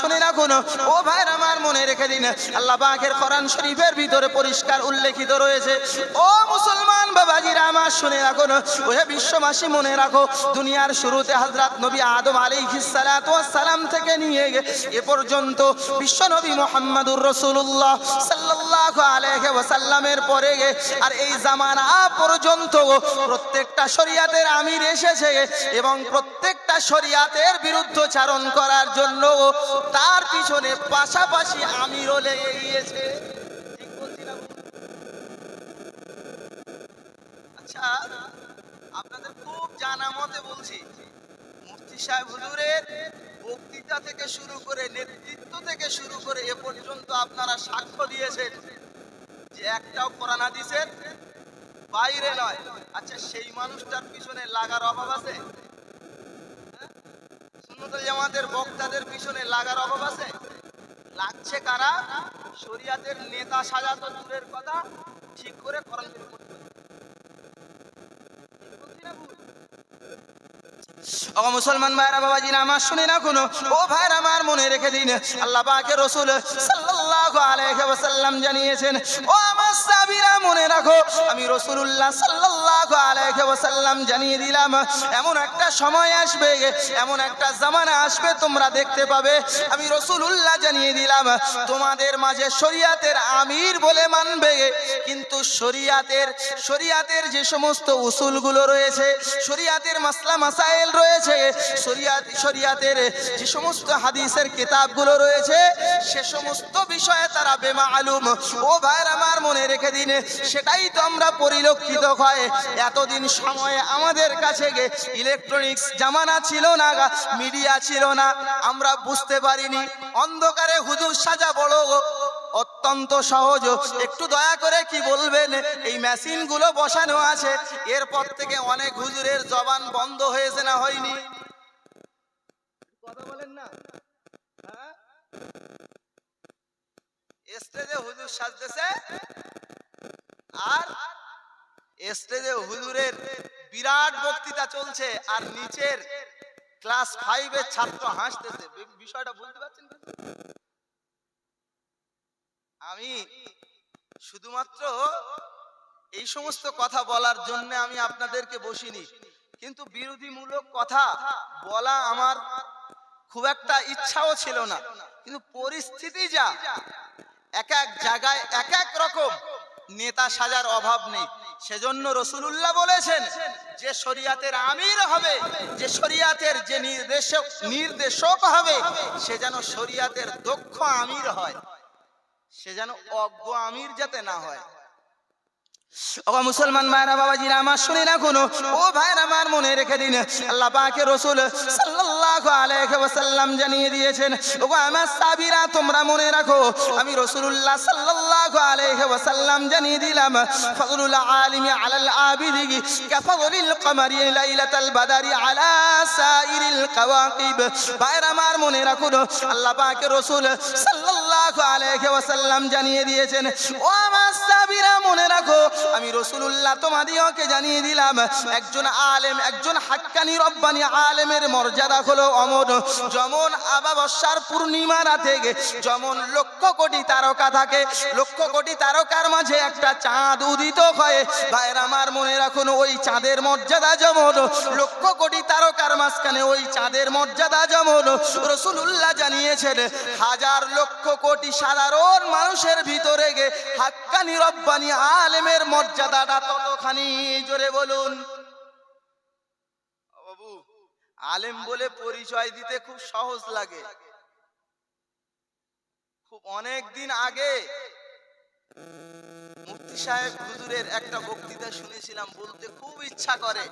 শুনে রাখুন। ও ভাইর আমার মনে রেখে দিন। আল্লাহ পাকের কোরআন শরীফের ভিতরে পরিষ্কার উল্লেখিত রয়েছে। ও মুসলমান বাবাজিরা, আমার শুনে রাখুন। ওহে বিশ্ববাসী, মনে রাখো, দুনিয়ার শুরুতে হযরত নবী আদম সালাম থেকে নিয়ে এ পর্যন্ত বিশ্ব নবী মুহাম্মদুর রাসূলুল্লাহ সাল্লাল্লাহু আলাইহি ওয়াসাল্লামের পরে আর এই জামানা পর্যন্ত প্রত্যেকটা শরিয়াতের আমির এসেছে এবং প্রত্যেকটা শরিয়াতের বিরুদ্ধচারণ করার জন্য তার পিছনে পাশাপাশি আমিরও লেগে গিয়েছে? আচ্ছা আপনাদের খুব জানা মতে বলছি, মুফতি সাহেব হুজুরের বক্তৃতা থেকে শুরু করে নেতৃত্ব থেকে শুরু করে এ পর্যন্ত আপনারা সাক্ষ্য দিয়েছেন যে একটাও কোরআন হাদিসের বাইরে নয় আচ্ছা সেই মানুষটার পিছনে লাগার অভাব আছে? জামাতের বক্তাদের পিছনে লাগার অভাব আছে? লাগছে কারা? নেতা সাজা তো দূরের কথা, ঠিক করে? ও মুসলমান ভাইরা, বাবাজি আমার শুনে না কোনো ও ভাইরা, আমার মনে রেখে দিন। আল্লাহ রসুল আলাইহি ওয়াসাল্লাম জানিয়েছেন, ও আমার সাবিরা মনে রাখো, আমি রসুলুল্লাহ সাল্লাল্লাহু আলাইহি ওয়াসাল্লাম জানিয়ে দিলাম, এমন একটা সময় আসবে, এমন একটা জামানা আসবে, তোমরা দেখতে পাবে, আমি রসুলুল্লাহ জানিয়ে দিলাম, তোমাদের মাঝে আমির বলে মানবে, কিন্তু শরিয়াতের শরিয়াতের যে সমস্ত উসুলগুলো রয়েছে, শরিয়াতের মাসলা মাসাইল রয়েছে, শরিয়াত, শরিয়াতের যে সমস্ত হাদিসের কিতাবগুলো রয়েছে, সে সমস্ত বিষয়ে তারা বেমালুম। ও ভাইয়ের আমার মনে রেখে দিন, সেটাই তো আমরা পরিলক্ষিত হয়। এতদিন সময়ে আমাদের কাছে গে ইলেকট্রনিক্স জামানা ছিল না মিডিয়া ছিল না। আমরা বুঝতে পারিনি। অন্ধকারে হুজুর সাজা বড় অত্যন্ত সহজ। একটু দয়া করে কি বলবেন? এই মেশিনগুলো বসানো আছে। এরপর থেকে অনেক হুজুরের জবান বন্ধ হয়েছে না হয়নি? কথা বলেন না হ্যাঁ? স্টেজে হুজুর সাজতেছে। আর স্টেজে হুজুরের বিরাট বক্তৃতা চলছে আর নিচের ক্লাস ফাইভের ছাত্র হাসতেছে। বিষয়টা বুঝতে পারছেন আমি শুধুমাত্র এই সমস্ত কথা বলার জন্য আমি আপনাদেরকে বসিনি। কিন্তু বিরোধীমূলক কথা বলা আমার খুব একটা ইচ্ছাও ছিল না। কিন্তু পরিস্থিতি যা এক এক জায়গায় এক এক রকম। নেতা সাজার অভাব নেই। সেজন্য রসুলুল্লাহ বলেছেন, যে শরিয়াতের আমির হবে, যে শরিয়াতের যে নির্দেশক নির্দেশক হবে, সে যেন শরিয়াতের দক্ষ আমির হয়। সে যেন অজ্ঞ আমির যাতে না হয়। মুসলমান ভাইরা বাবাজিরা, আমার শুনে রাখুন। ও ভাইরা আমার মনে রেখে দিন। আল্লাহ রসুল সাল্লাল্লাহু ওয়াসাল্লাম জানিয়ে দিয়েছেন জানিয়ে জানিয়ে দিয়েছেন ও আমার সাবিরা মনে রাখো, আমি রসুলুল্লাহ তোমাদিওকে জানিয়ে দিলাম, একজন আলেম, একজন হাক্কানি রব্বানি আলেমের মর্যাদা হলো অমর। যেমন আবাবস্যার পূর্ণিমা রাতে, যেমন লক্ষ কোটি তারকা থাকে, লক্ষ কোটি তারকার মাঝে একটা চাঁদ উদিত হয়। ভাইয়ের আমার মনে রাখুন, ওই চাঁদের মর্যাদা যেমন, লক্ষ কোটি তারকার মাঝখানে ওই চাঁদের মর্যাদা যেমন। রসুলুল্লাহ জানিয়েছেন, হাজার লক্ষ কোটি সাধারণ মানুষের ভিতরে গে হাক্কানি রব্বানি আলেমের মর্যাদাটা ততখানি জোরে বলুন। বাবু, আলেম বলে পরিচয় দিতে খুব সহজ লাগে। খুব অনেক দিন আগে মুফতি সাহেব হুজুরের একটা বক্তৃতা শুনেছিলাম, বলতে খুব ইচ্ছা করে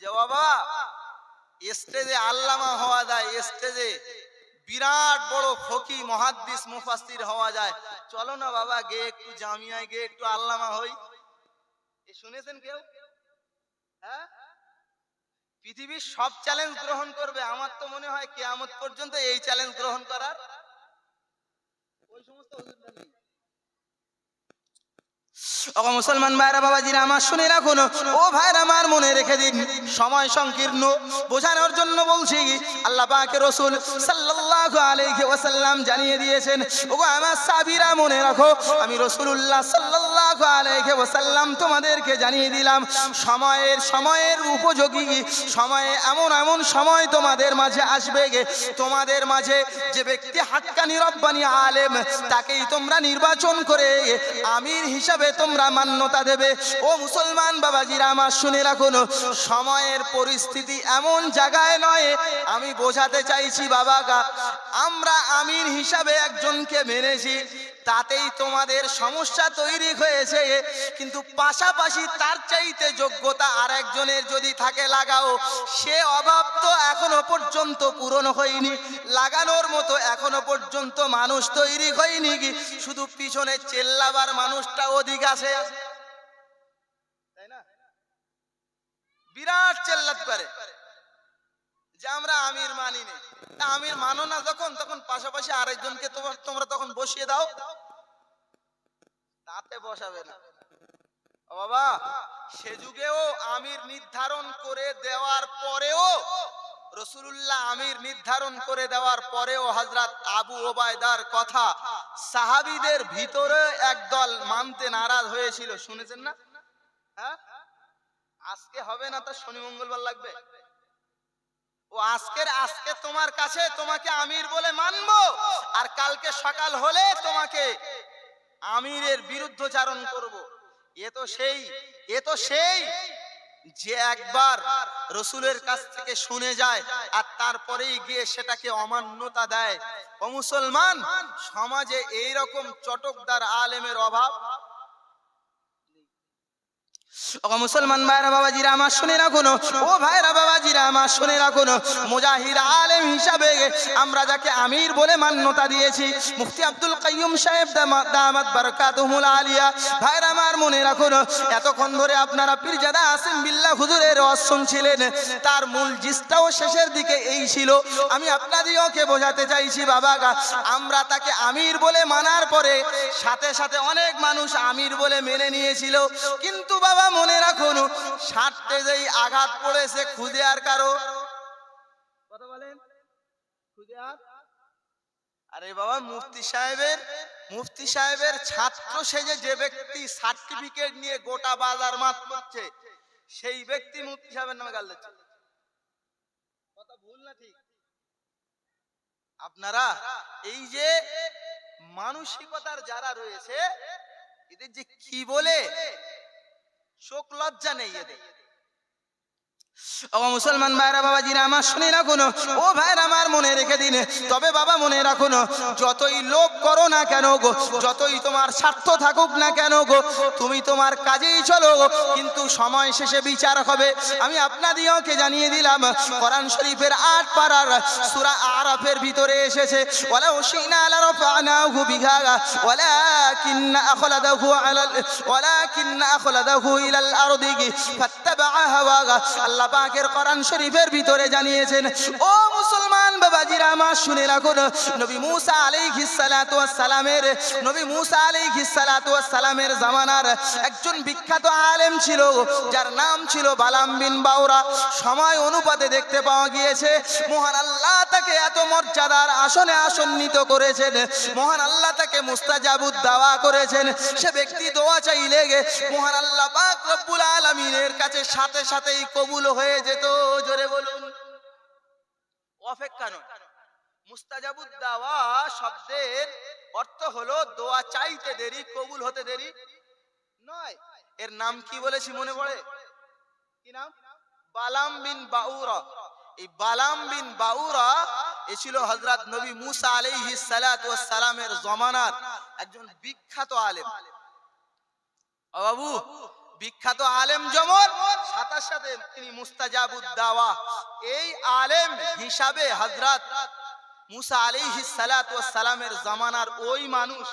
যে, বাবা, স্টেজে আল্লামা হওয়া যায়, স্টেজে বিরাট বড় ফকি মহাদ্দিস, মুফাসসির হওয়া যায়। চলো না বাবা, গে একটু জামিয়ায় গে, একটু আল্লামা হই। এ শুনেছেন কেউ? হ্যাঁ? পৃথিবীর সব চ্যালেঞ্জ গ্রহণ করবে, আমার তো মনে হয় কেয়ামত পর্যন্ত এই চ্যালেঞ্জ গ্রহণ করার ওই সমস্ত হুজুররা নেই ও মুসলমান ভাইরা, বাবাজিরা, আমার শুনে রাখুন। ও ভাইরা, আমার মনে রেখে দিন। সময় সংকীর্ণ। বোঝানোর জন্য বলছি, আল্লাহ পাকে রসুল সাল্লাল্লাহু আলাইহি ওয়াসাল্লাম জানিয়ে দিয়েছেন, ওগো আমার সাবিরা মনে রাখো, আমি রসুলুল্লাহ সাল্লাল্লাহু আলাইহি ওয়াসাল্লাম তোমাদেরকে জানিয়ে দিলাম, সময়ের সময়ের উপযোগী, সময়ে এমন এমন সময় তোমাদের মাঝে আসবে গে। তোমাদের মাঝে যে ব্যক্তি হাক্কানি রব্বানি আলেম, তাকেই তোমরা নির্বাচন করে আমির হিসাবে তোমরা মান্যতা দেবে। ও মুসলমান বাবাজিরা, আমার শুনে রাখুন সময়ের পরিস্থিতি এমন জায়গায় নয়, আমি বোঝাতে চাইছি, বাবা গা, আমরা আমির হিসাবে একজনকে মেনেছি। তাতেই তোমাদের সমস্যা তৈরি হয়েছে। কিন্তু পাশাপাশি তার চাইতে যোগ্যতা আরেকজনের যদি থাকে লাগাও, সে অভাব তো এখনও পর্যন্ত পূরণ হয়নি। লাগানোর মতো এখনও পর্যন্ত মানুষ তৈরি হয়নি কি? শুধু পিছনে চেল্লাবার মানুষটা অধিক আছে। বিরাট চেল্লাতে পারে। যে আমরা আমির মানি নে। আমির মানো না যখন, তখন পাশাপাশি আরেকজনকে তোমার তোমরা তখন বসিয়ে দাও। তাতে বসাবে না। বাবা, সে যুগেও আমির নির্ধারণ করে দেওয়ার পরেও, রসুলুল্লাহ আমির নির্ধারণ করে দেওয়ার পরেও হজরত আবু ওবায়দার কথা সাহাবিদের ভিতরে একদল মানতে নারাজ হয়েছিল। শুনেছেন না? হ্যাঁ? আজকে হবে না তার শনি মঙ্গলবার লাগবে? ও আজকের, আজকে তোমার কাছে তোমাকে আমির বলে মানব, আর কালকে সকাল হলে তোমাকে আমিরের বিরুদ্ধচারণ করব। এ তো সেই, এ তো সেই যে একবার রসুলের কাছ থেকে শুনে যায়, আর তারপরেই গিয়ে সেটাকে অমান্যতা দেয়। ও মুসলমান, সমাজে এইরকম চটকদার আলেমের অভাব ও মুসলমান ভাইরা আমার শুনে ও ভাইরা আমার শুনে মুজাহিদ আলেম হিসাবে আমরা যাকে আমির বলে মান্যতা দিয়েছি, মুফতি আব্দুল কাইয়ুম সাহেব দামাত আলিয়া। ভাইরা আমার মনে এতক্ষণ ধরে আপনারা পীরজাদা হুজুরের তার মূল জিসটাও শেষের দিকে এই ছিল। আমি আপনাদেরকে বোঝাতে চাইছি, বাবা আমরা তাকে আমির বলে মানার পরে সাথে সাথে অনেক মানুষ আমির বলে মেনে নিয়েছিল। কিন্তু বাবা মনে রাখুন ষাটতে যেই আঘাত পড়েছে খুদে আর কারও। কথা বলেন? খুদে আর? আরে বাবা, মুফতি সাহেবের মুফতি সাহেবের ছাত্র সেজে যে ব্যক্তি সার্টিফিকেট নিয়ে গোটা বাজার মাত করছে, সেই ব্যক্তি মুফতি সাহেবের নামে গাল দিচ্ছে। কথা ভুল না ঠিক? আপনারা, এই যে মানসিকতার যারা রয়েছে, এদের যে কি বলে? শোক লজ্জা নেই এদের। ও মুসলমান ভাইরা বাবা জিরা আমার শুনে রাখুন। ও ভাইরা, আমার মনে রেখে দিন। তবে বাবা, মনে রাখুন, যতই লোভ করো না কেন গো, যতই তোমার স্বার্থ থাকুক না কেন গো, তুমি তোমার কাজেই চলো কিন্তু সময় শেষে বিচার হবে। আমি আপনাদিওকে জানিয়ে দিলাম, কোরআন শরীফের আট পাড়ার সূরা আরাফের ভিতরে এসেছে ওয়ালা উশিনা আলা রাফানাহু বিহা ওয়ালাকিন আখলাদাহু আলা ওয়ালাকিন আখলাদাহু ইলাল আরদি ফাত্তাবাআ হাওয়া আল্লাহ পাকের কোরআন শরীফের ভিতরে জানিয়েছেন ও বাবাজিরা আমার শুনে রাখুন, নবী মুসা আলাইহিস সালাতু ওয়াস সালামের, নবী মুসা আলাইহিস সালাতু ওয়াস সালামের জামানার একজন বিখ্যাত আলেম ছিল, যার নাম ছিল বালাম বিন বাউরা সময় অনুপাতে দেখতে পাওয়া গিয়েছে, মহান আল্লাহ তাকে এত মর্যাদার আসনে আসন্নিত করেছেন, মহান আল্লাহ তাকে মুস্তাজাবুদ দাওয়া করেছেন। সে ব্যক্তি দোয়া চাইলে গে, মহান আল্লাহ পাক রব্বুল আলামিনের কাছে সাথে সাথেই কবুল হয়ে যেত, জোরে বলুন। অপেক্ষা নয়। মুস্তাজাবুদ দাওয়া শব্দের অর্থ হলো, দোয়া চাইতে দেরি, কবুল হতে দেরি। নয়, এর নাম কি বলেছি মনে পড়ে? কি নাম? বালাম বিন বাউরা। এই বালাম বিন বাউরা, এ ছিল হযরত নবী মুসা আলাইহিস সালাতু ওয়াস সালামের জমানার একজন বিখ্যাত আলেম। ও বাবু বিখ্যাত আলেম জমর সাথে সাথে তিনি মুস্তাজাবুদ দাওয়া এই আলেম হিসাবে হযরত মুসা আলাইহিস সালাতু ও সালামের জামানার ওই মানুষ,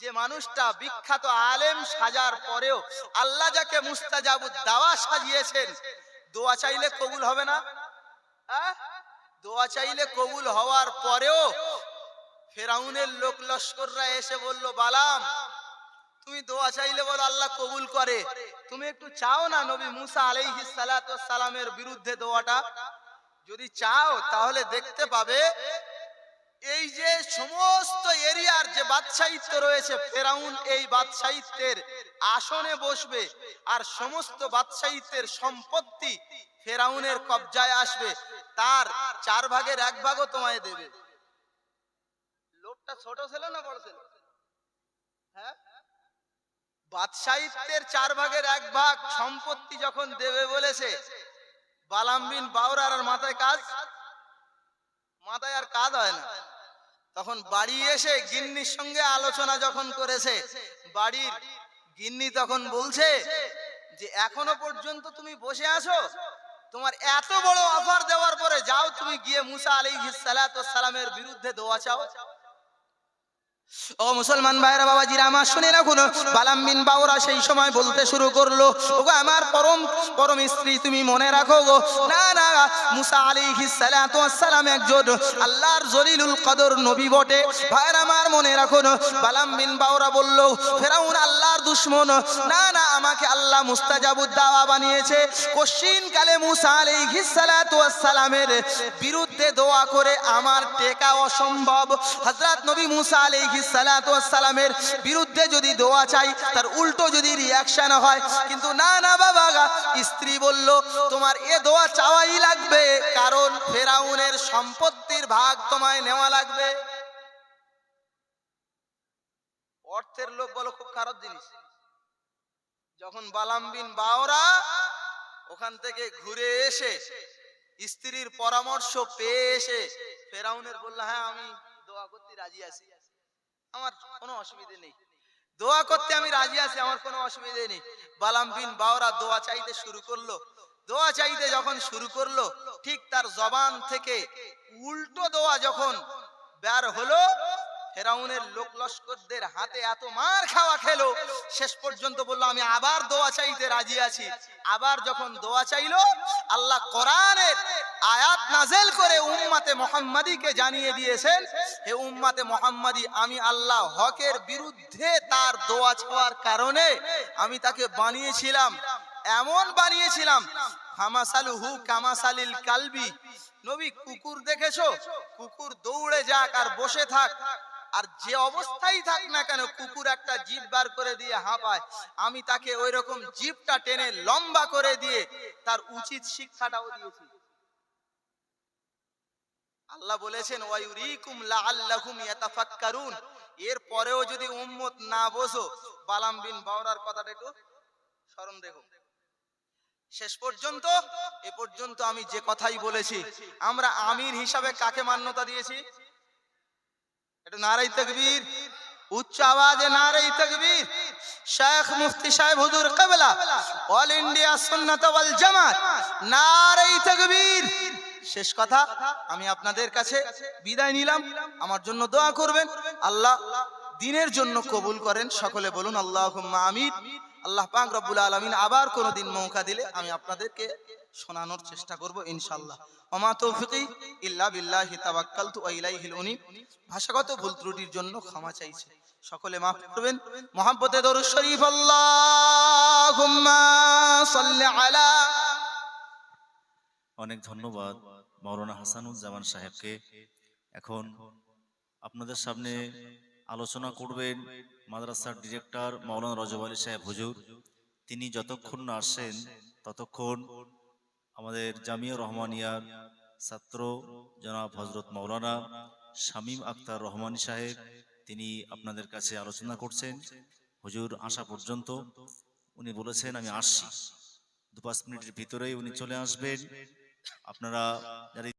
যে মানুষটা বিখ্যাত আলেম সাজার পরেও আল্লাহ যাকে মুস্তাজাবুদ দাওয়া সাজিয়েছেন, দোয়া চাইলে কবুল হবে না? দোয়া চাইলে কবুল হওয়ার পরেও ফেরাউনের লোক লস্কররা এসে বলল, বালাম, তুমি দোয়া চাইলে বলো আল্লাহ কবুল করে। তুমি একটু চাও না নবী মুসা ওয়াস সালামের বিরুদ্ধে দোয়াটা? যদি চাও, তাহলে দেখতে পাবে এই যে সমস্ত এরিয়ার যে বাদশাহিত্য রয়েছে, ফেরাউন এই বাদশাহিত্যের আসনে বসবে আর সমস্ত বাদশাহিত্যের সম্পত্তি ফেরাউনের কবজায় আসবে। তার চার ভাগের এক ভাগও তোমায় দেবে। লোকটা ছোট ছিল না বড় ছিল? হ্যাঁ? বাদশাহিত্যের চার ভাগের এক ভাগ সম্পত্তি যখন দেবে বলেছে, বালাম বাউরার মাথায় কাজ? মাথায় আর কাজ হয় না। তখন বাড়ি এসে গিন্নির সঙ্গে আলোচনা যখন করেছে, বাড়ির গিন্নি তখন বলছে যে, এখনও পর্যন্ত তুমি বসে আছো? তোমার এত বড় অফার দেওয়ার পরে যাও তুমি গিয়ে মুসা সালাতু সালামের বিরুদ্ধে দোয়া চাও। ও মুসলমান ভাইরা বাবাজিরা আমার শুনে রাখুন, বালাম বিন বাউরা সেই সময় বলতে শুরু করল, ওগো, আমার পরম পরম স্ত্রী, তুমি মনে রাখো গো, না না, মুসা আলাইহিস সালাতু সালাম একজন আল্লাহর জলিলুল কদর নবী বটে। ভাইরা, আমার মনে রাখুন, বালাম বিন বাউরা বলল, ফেরাউন আল্লাহর দুশমন, না না, আমাকে আল্লাহ মুস্তাজাবুদ দাওয়া বানিয়েছে। কশিন কালে মুসা আলাইহিস সালাতু সালামের বিরুদ্ধে দোয়া করে আমার টেকা অসম্ভব। হযরত নবী মুসা আলাইহিস সালাতু সালামের বিরুদ্ধে যদি দোয়া চাই, তার উল্টো যদি রিয়াকশন হয়, কিন্তু না না বাবা স্ত্রী বলল, তোমার এ দোয়া চাওয়াই লাগবে, কারণ ফেরাউনের সম্পত্তির ভাগ তোমায় নেওয়া লাগবে। অর্থের লোক বলো, খুব খারাপ জিনিস। যখন বালাম বিন বাওরা ওখান থেকে ঘুরে এসে স্ত্রীর পরামর্শ পেয়ে এসে ফেরাউনের বলল হ্যাঁ আমি দোয়া করতে রাজি আছি। আমার কোনো অসুবিধে নেই। দোয়া করতে আমি রাজি আছি, আমার কোনো অসুবিধে নেই। বালাম বিন বাওরা দোয়া চাইতে শুরু করল। দোয়া চাইতে যখন শুরু করল, ঠিক তার জবান থেকে উল্টো দোয়া যখন বের হলো ফেরাউনের লোক লস্করদের হাতে এত মার খাওয়া খেলো, শেষ পর্যন্ত বলল, আমি আবার দোয়া চাইতে রাজি আছি। আবার যখন দোয়া চাইলো, আল্লাহ কোরআনের আয়াত নাজেল করে উম্মাতে মোহাম্মদীকে জানিয়ে দিয়েছেন, হে উম্মাতে মোহাম্মদী, আমি আল্লাহ হকের বিরুদ্ধে তার দোয়া চাওয়ার কারণে আমি তাকে বানিয়েছিলাম, এমন বানিয়েছিলাম হামাসালুহু কামাসালিল কালবি। নবী কুকুর দেখেছ? কুকুর দৌড়ে যাক আর বসে থাক। আর যে অবস্থায় থাক না কেন, কুকুর একটা জিভ বার করে দিয়ে হাঁপায়। আমি তাকে ওই রকম জিভটা টেনে লম্বা করে দিয়ে তার উচিত শিক্ষাটাও দিয়েছি। আল্লাহ বলেছেন লাআল্লাকুম ইয়াতাফাক্কারুন। এর পরেও যদি উম্মত না বোঝো, বালাম বিন বাওরার কথাটা একটু স্মরণ শেষ পর্যন্ত, এ পর্যন্ত আমি যে কথাই বলেছি, আমরা আমির হিসাবে কাকে মান্যতা দিয়েছি? নারাই তকবীর। উচ্চ আওয়াজে নারাই তকবীর। শেখ মুফতি সাহেব হুজুর কবলা, অল ইন্ডিয়া ওয়াল জামাত, নারাই তকবীর। শেষ কথা, আমি আপনাদের কাছে বিদায় নিলাম। আমার জন্য দোয়া করবেন। আল্লাহ দিনের জন্য কবুল করেন। সকলে বলুন আল্লাহুম্মা আমিন। আল্লাহ পাক রব্বুল আলামিন আবার কোনোদিন মৌকা দিলে আমি আপনাদেরকে শোনানোর চেষ্টা করব ইনশাআল্লাহ। ওমা তৌফিকি ইল্লা বিল্লাহি তাওয়াক্কালতু ওয়া ইলাইহিল উনিব। ভাষাগত ভুল ত্রুটির জন্য ক্ষমা চাইছি। সকলে মাফ করবেন। মোহাম্মতে দরুদ শরীফ, আল্লাহুম্মা সাল্লি আলা অনেক ধন্যবাদ মৌলানা হাসানুজ্জামান সাহেবকে। এখন আপনাদের সামনে আলোচনা করবেন মাদ্রাসার ডিরেক্টর মৌলানা রজব আলী সাহেব হুজুর। তিনি যতক্ষণ না আসেন ততক্ষণ আমাদের জামিয়া রহমানিয়ার ছাত্র জনাব হজরত মৌলানা শামীম আক্তার রহমান সাহেব, তিনি আপনাদের কাছে আলোচনা করছেন। হুজুর আসা পর্যন্ত উনি বলেছেন, আমি আসছি। দু পাঁচ মিনিটের ভিতরেই উনি চলে আসবেন। আপনারা যারা